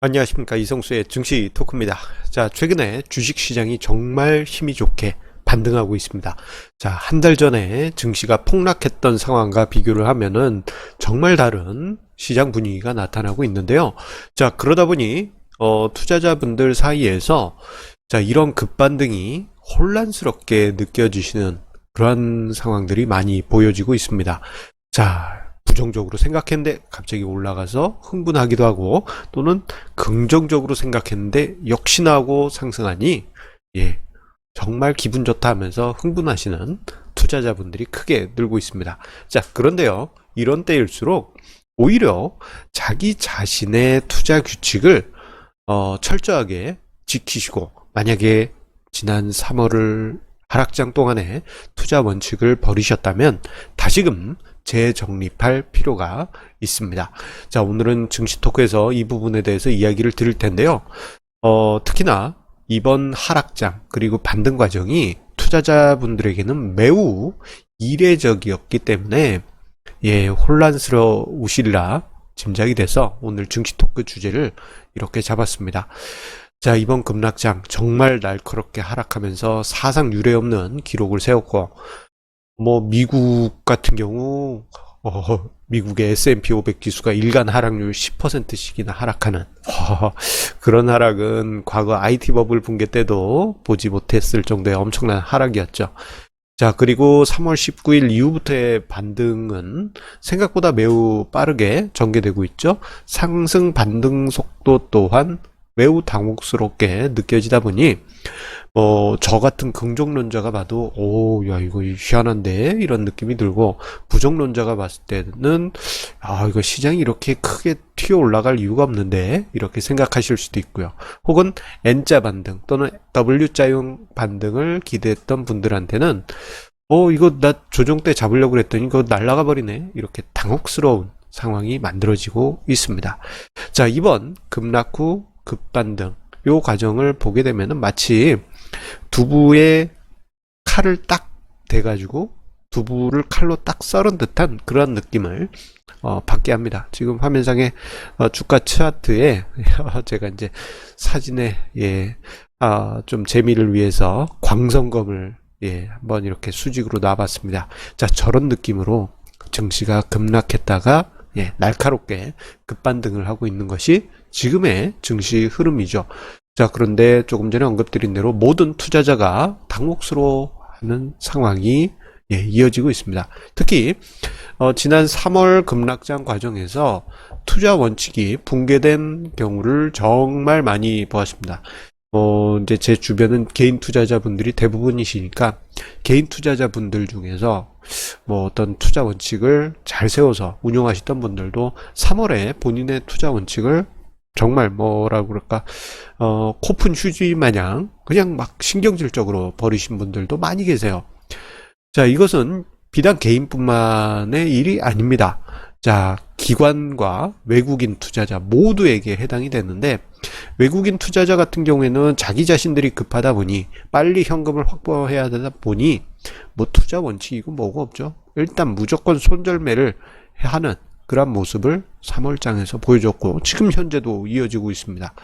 안녕하십니까 이성수의 증시 토크입니다. 자 최근에 주식시장이 정말 힘이 좋게 반등하고 있습니다. 자 한 달 전에 증시가 폭락했던 상황과 비교를 하면은 정말 다른 시장 분위기가 나타나고 있는데요. 자 그러다 보니 어, 투자자분들 사이에서 자 이런 급반등이 혼란스럽게 느껴지시는 그러한 상황들이 많이 보여지고 있습니다. 자 부정적으로 생각했는데 갑자기 올라가서 흥분하기도 하고 또는 긍정적으로 생각했는데 역시나 하고 상승하니 예 정말 기분 좋다 하면서 흥분하시는 투자자분들이 크게 늘고 있습니다. 자 그런데요 이런 때일수록 오히려 자기 자신의 투자 규칙을 어, 철저하게 지키시고 만약에 지난 3월을 하락장 동안에 투자 원칙을 버리셨다면 다시금 재정립할 필요가 있습니다. 자, 오늘은 증시 토크에서 이 부분에 대해서 이야기를 드릴 텐데요. 어, 특히나 이번 하락장 그리고 반등 과정이 투자자분들에게는 매우 이례적이었기 때문에 예, 혼란스러우시리라 짐작이 돼서 오늘 증시 토크 주제를 이렇게 잡았습니다. 자, 이번 급락장 정말 날카롭게 하락하면서 사상 유례 없는 기록을 세웠고 뭐 미국 같은 경우 어, 미국의 S&P 500 지수가 일간 하락률 10%씩이나 하락하는 어, 그런 하락은 과거 IT 버블 붕괴 때도 보지 못했을 정도의 엄청난 하락이었죠. 자, 그리고 3월 19일 이후부터의 반등은 생각보다 매우 빠르게 전개되고 있죠. 상승 반등 속도 또한 매우 당혹스럽게 느껴지다 보니 뭐 저 같은 긍정론자가 봐도 오 야 이거 희한한데? 이런 느낌이 들고 부정론자가 봤을 때는 아 이거 시장이 이렇게 크게 튀어 올라갈 이유가 없는데? 이렇게 생각하실 수도 있고요. 혹은 N자 반등 또는 W자형 반등을 기대했던 분들한테는 어 이거 나 조정 때 잡으려고 그랬더니 이거 날라가 버리네? 이렇게 당혹스러운 상황이 만들어지고 있습니다. 자 이번 급락 후 급반등 요 과정을 보게 되면은 마치 두부에 칼을 딱 대가지고 두부를 칼로 딱 썰은 듯한 그런 느낌을 어, 받게 합니다. 지금 화면상에 어, 주가 차트에 제가 이제 사진에 예, 아, 좀 재미를 위해서 광선검을 예, 한번 이렇게 수직으로 놔봤습니다. 자, 저런 느낌으로 증시가 급락했다가 예, 날카롭게 급반등을 하고 있는 것이 지금의 증시 흐름이죠. 자, 그런데 조금 전에 언급드린 대로 모든 투자자가 당혹스러워 하는 상황이 예, 이어지고 있습니다. 특히 어, 지난 3월 급락장 과정에서 투자 원칙이 붕괴된 경우를 정말 많이 보았습니다. 어, 이제 제 주변은 개인 투자자분들이 대부분이시니까 개인 투자자분들 중에서 뭐 어떤 투자 원칙을 잘 세워서 운용하시던 분들도 3월에 본인의 투자 원칙을 정말 뭐라 그럴까 어 코푼 휴지 마냥 그냥 막 신경질적으로 버리신 분들도 많이 계세요. 자 이것은 비단 개인뿐만의 일이 아닙니다. 자 기관과 외국인 투자자 모두에게 해당이 되는데 외국인 투자자 같은 경우에는 자기 자신들이 급하다 보니 빨리 현금을 확보해야 되다 보니 뭐 투자 원칙이고 뭐고 없죠. 일단 무조건 손절매를 하는 그런 모습을 3월장에서 보여줬고 지금 현재도 이어지고 있습니다.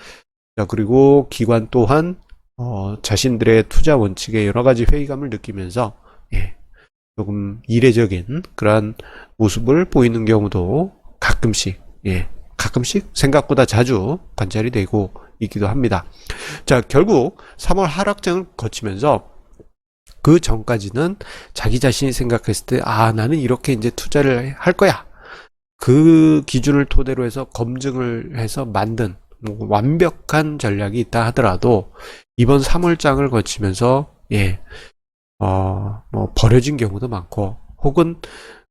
자 그리고 기관 또한 어, 자신들의 투자 원칙에 여러 가지 회의감을 느끼면서 예, 조금 이례적인 그러한 모습을 보이는 경우도 가끔씩 예, 가끔씩 생각보다 자주 관찰이 되고 있기도 합니다. 자 결국 3월 하락장을 거치면서 그 전까지는 자기 자신이 생각했을 때, 아, 나는 이렇게 이제 투자를 할 거야. 그 기준을 토대로 해서 검증을 해서 만든 뭐 완벽한 전략이 있다 하더라도 이번 3월장을 거치면서 예, 어, 뭐 버려진 경우도 많고 혹은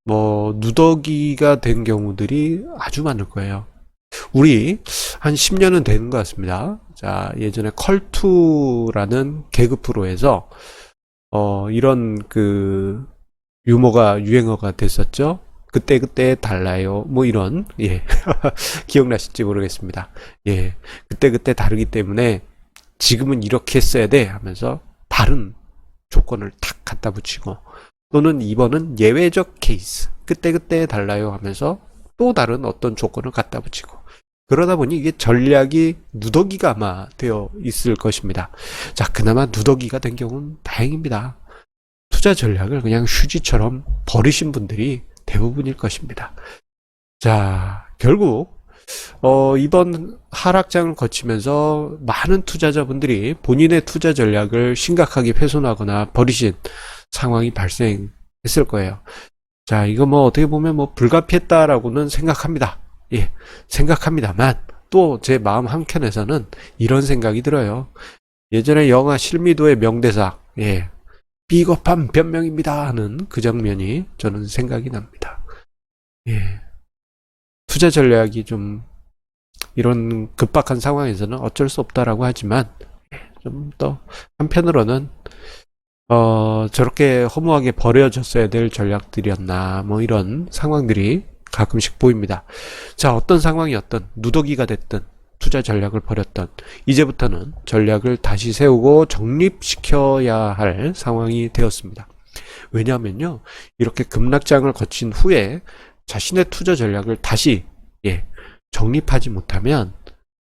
뭐 누더기가 된 경우들이 아주 많을 거예요. 우리 한 10년은 되는 것 같습니다. 자, 예전에 컬투라는 개그 프로에서 어, 이런 그 유머가 유행어가 됐었죠. 그때 그때 달라요. 뭐 이런 예 기억나실지 모르겠습니다. 예 그때 그때 다르기 때문에 지금은 이렇게 했어야 돼 하면서 다른 조건을 탁 갖다 붙이고 또는 이번은 예외적 케이스 그때 그때 달라요 하면서 또 다른 어떤 조건을 갖다 붙이고 그러다 보니 이게 전략이 누더기가 아마 되어 있을 것입니다. 자, 그나마 누더기가 된 경우는 다행입니다. 투자 전략을 그냥 휴지처럼 버리신 분들이 대부분일 것입니다. 자, 결국 어, 이번 하락장을 거치면서 많은 투자자분들이 본인의 투자 전략을 심각하게 훼손하거나 버리신 상황이 발생했을 거예요. 자, 이거 뭐 어떻게 보면 뭐 불가피했다라고는 생각합니다. 예, 생각합니다만 또 제 마음 한켠에서는 이런 생각이 들어요. 예전에 영화 실미도의 명대사, 예, 비겁한 변명입니다 하는 그 장면이 저는 생각이 납니다. 예. 투자 전략이 좀 이런 급박한 상황에서는 어쩔 수 없다라고 하지만 좀더 한편으로는 어 저렇게 허무하게 버려졌어야 될 전략들이었나 뭐 이런 상황들이 가끔씩 보입니다. 자 어떤 상황이었던 누더기가 됐든 투자 전략을 버렸던 이제부터는 전략을 다시 세우고 정립시켜야 할 상황이 되었습니다. 왜냐하면요 이렇게 급락장을 거친 후에 자신의 투자 전략을 다시 예, 정립하지 못하면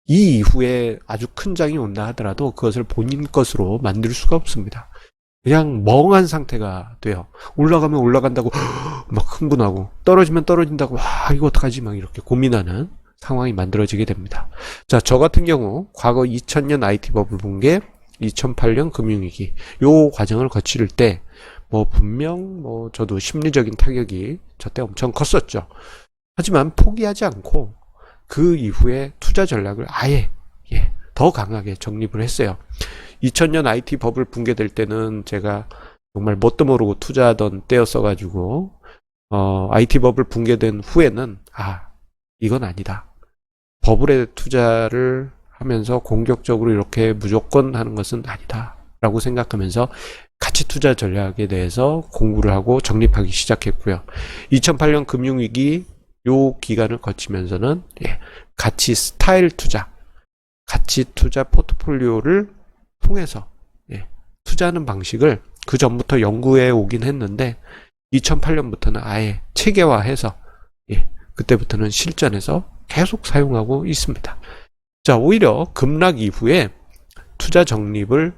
이 이후에 아주 큰 장이 온다 하더라도 그것을 본인 것으로 만들 수가 없습니다. 그냥 멍한 상태가 돼요. 올라가면 올라간다고 막 흥분하고 떨어지면 떨어진다고 와 이거 어떡하지 막 이렇게 고민하는 상황이 만들어지게 됩니다. 자, 저 같은 경우 과거 2000년 IT 버블 붕괴, 2008년 금융위기 요 과정을 거칠 때 뭐 분명 뭐 저도 심리적인 타격이 저때 엄청 컸었죠. 하지만 포기하지 않고 그 이후에 투자 전략을 아예 예, 더 강하게 정립을 했어요. 2000년 IT 버블 붕괴될 때는 제가 정말 뭣도 모르고 투자하던 때였어가지고 어, IT 버블 붕괴된 후에는 아 이건 아니다. 버블에 투자를 하면서 공격적으로 이렇게 무조건 하는 것은 아니다. 라고 생각하면서 가치 투자 전략에 대해서 공부를 하고 정립하기 시작했고요. 2008년 금융위기 요 기간을 거치면서는 예, 가치 스타일 투자, 가치 투자 포트폴리오를 통해서 예, 투자하는 방식을 그 전부터 연구해 오긴 했는데 2008년부터는 아예 체계화해서 예, 그때부터는 실전에서 계속 사용하고 있습니다. 자, 오히려 급락 이후에 투자 적립을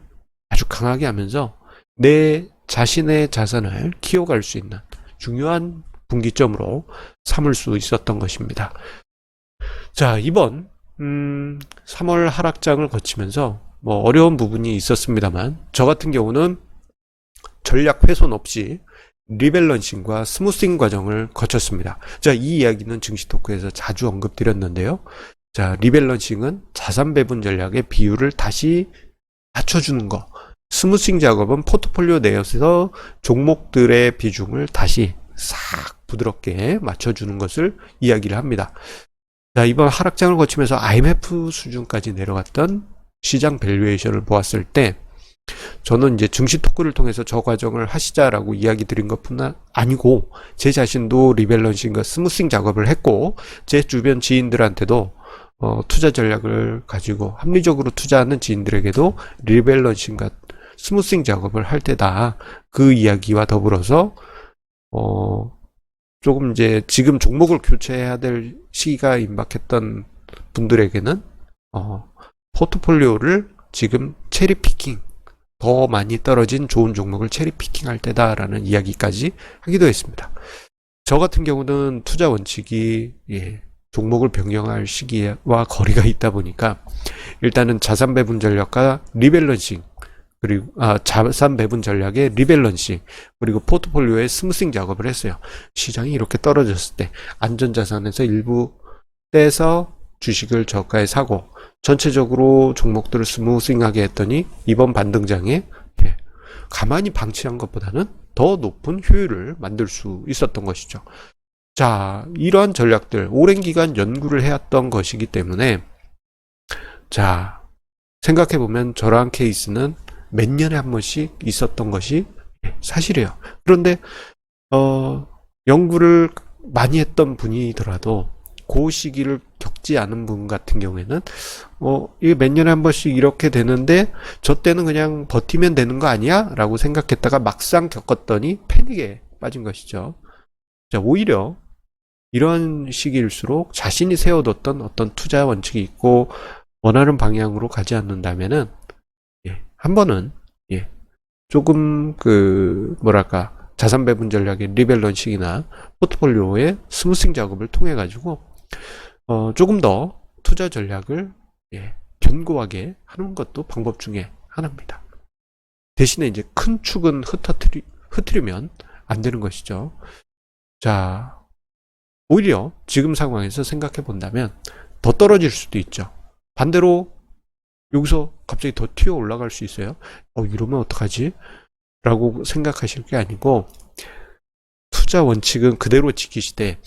아주 강하게 하면서 내 자신의 자산을 키워갈 수 있는 중요한 분기점으로 삼을 수 있었던 것입니다. 자, 이번 음, 3월 하락장을 거치면서 뭐 어려운 부분이 있었습니다만 저 같은 경우는 전략 훼손 없이 리밸런싱과 스무싱 과정을 거쳤습니다. 자, 이 이야기는 증시 토크에서 자주 언급드렸는데요. 자, 리밸런싱은 자산 배분 전략의 비율을 다시 맞춰주는 거. 스무싱 작업은 포트폴리오 내에서 종목들의 비중을 다시 싹 부드럽게 맞춰주는 것을 이야기를 합니다. 자, 이번 하락장을 거치면서 IMF 수준까지 내려갔던 시장 밸류에이션을 보았을 때 저는 이제 증시 토크를 통해서 저 과정을 하시자라고 이야기 드린 것뿐 아니고 제 자신도 리밸런싱과 스무싱 작업을 했고 제 주변 지인들한테도 어, 투자 전략을 가지고 합리적으로 투자하는 지인들에게도 리밸런싱과 스무싱 작업을 할 때다. 그 이야기와 더불어서 어, 조금 이제 지금 종목을 교체해야 될 시기가 임박했던 분들에게는 어, 포트폴리오를 지금 체리 피킹 더 많이 떨어진 좋은 종목을 체리 피킹 할 때다라는 이야기까지 하기도 했습니다. 저 같은 경우는 투자 원칙이 예, 종목을 변경할 시기와 거리가 있다 보니까 일단은 자산 배분 전략과 리밸런싱 그리고 아, 자산 배분 전략의 리밸런싱 그리고 포트폴리오의 스무싱 작업을 했어요. 시장이 이렇게 떨어졌을 때 안전 자산에서 일부 떼서 주식을 저가에 사고 전체적으로 종목들을 스무싱하게 했더니 이번 반등장에 예, 가만히 방치한 것보다는 더 높은 효율을 만들 수 있었던 것이죠. 자, 이러한 전략들 오랜 기간 연구를 해왔던 것이기 때문에 자, 생각해 보면 저러한 케이스는 몇 년에 한 번씩 있었던 것이 사실이에요. 그런데 어, 연구를 많이 했던 분이더라도 그 시기를 겪지 않은 분 같은 경우에는 어, 이게 몇 년에 한 번씩 이렇게 되는데 저 때는 그냥 버티면 되는 거 아니야? 라고 생각했다가 막상 겪었더니 패닉에 빠진 것이죠. 자, 오히려 이런 시기일수록 자신이 세워뒀던 어떤 투자 원칙이 있고 원하는 방향으로 가지 않는다면은 예, 한 번은 예, 조금 그 뭐랄까 자산 배분 전략의 리밸런싱이나 포트폴리오의 스무싱 작업을 통해 가지고 어, 조금 더 투자 전략을 예, 견고하게 하는 것도 방법 중에 하나입니다. 대신에 이제 큰 축은 흩어뜨리, 흩트리면 안 되는 것이죠. 자, 오히려 지금 상황에서 생각해 본다면 더 떨어질 수도 있죠. 반대로 여기서 갑자기 더 튀어 올라갈 수 있어요. 어, 이러면 어떡하지? 라고 생각하실 게 아니고 투자 원칙은 그대로 지키시되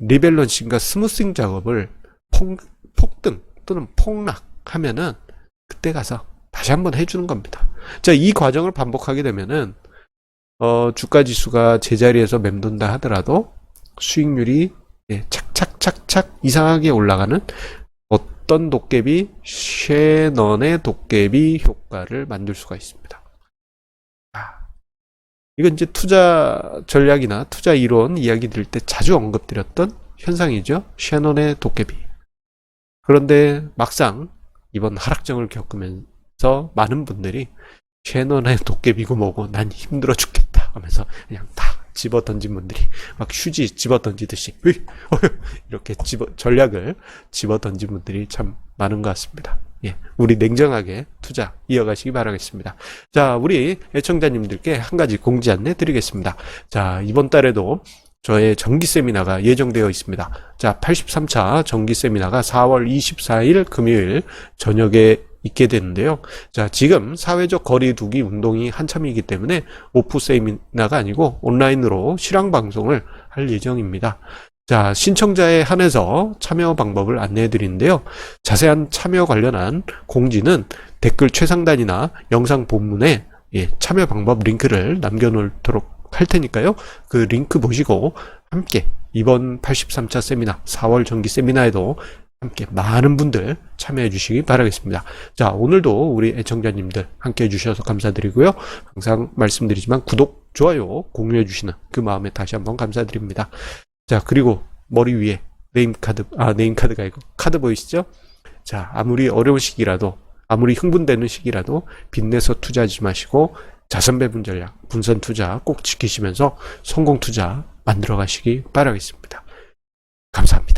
리밸런싱과 스무싱 작업을 폭, 폭등 또는 폭락하면은 그때 가서 다시 한번 해주는 겁니다. 자, 이 과정을 반복하게 되면은 어, 주가 지수가 제자리에서 맴돈다 하더라도 수익률이 예, 착착착착 이상하게 올라가는 어떤 도깨비 쉐넌의 도깨비 효과를 만들 수가 있습니다. 아, 이건 이제 투자 전략이나 투자 이론 이야기 드릴 때 자주 언급드렸던 현상이죠. 쉐넌의 도깨비. 그런데 막상 이번 하락장을 겪으면서 많은 분들이 쉐넌의 도깨비고 뭐고 난 힘들어 죽겠다 하면서 그냥 다 집어 던진 분들이 막 휴지 집어 던지듯이 이렇게 집어 전략을 집어 던진 분들이 참 많은 것 같습니다. 예, 우리 냉정하게 투자 이어가시기 바라겠습니다. 자, 우리 애청자님들께 한 가지 공지 안내 드리겠습니다. 자, 이번 달에도 저의 정기 세미나가 예정되어 있습니다. 자, 83차 정기 세미나가 4월 24일 금요일 저녁에 있게 되는데요. 자, 지금 사회적 거리두기 운동이 한참이기 때문에 오프 세미나가 아니고 온라인으로 실황 방송을 할 예정입니다. 자, 신청자에 한해서 참여 방법을 안내해 드리는데요. 자세한 참여 관련한 공지는 댓글 최상단이나 영상 본문에 예, 참여 방법 링크를 남겨놓도록 할 테니까요. 그 링크 보시고 함께 이번 83차 세미나 4월 정기 세미나에도 함께 많은 분들 참여해 주시기 바라겠습니다. 자, 오늘도 우리 애청자님들 함께 해 주셔서 감사드리고요. 항상 말씀드리지만 구독, 좋아요, 공유해 주시는 그 마음에 다시 한번 감사드립니다. 자, 그리고 머리 위에 네임카드, 아, 네임카드가 아니고 카드 보이시죠? 자, 아무리 어려운 시기라도, 아무리 흥분되는 시기라도 빚내서 투자하지 마시고 자산 배분 전략, 분산 투자 꼭 지키시면서 성공 투자 만들어 가시기 바라겠습니다. 감사합니다.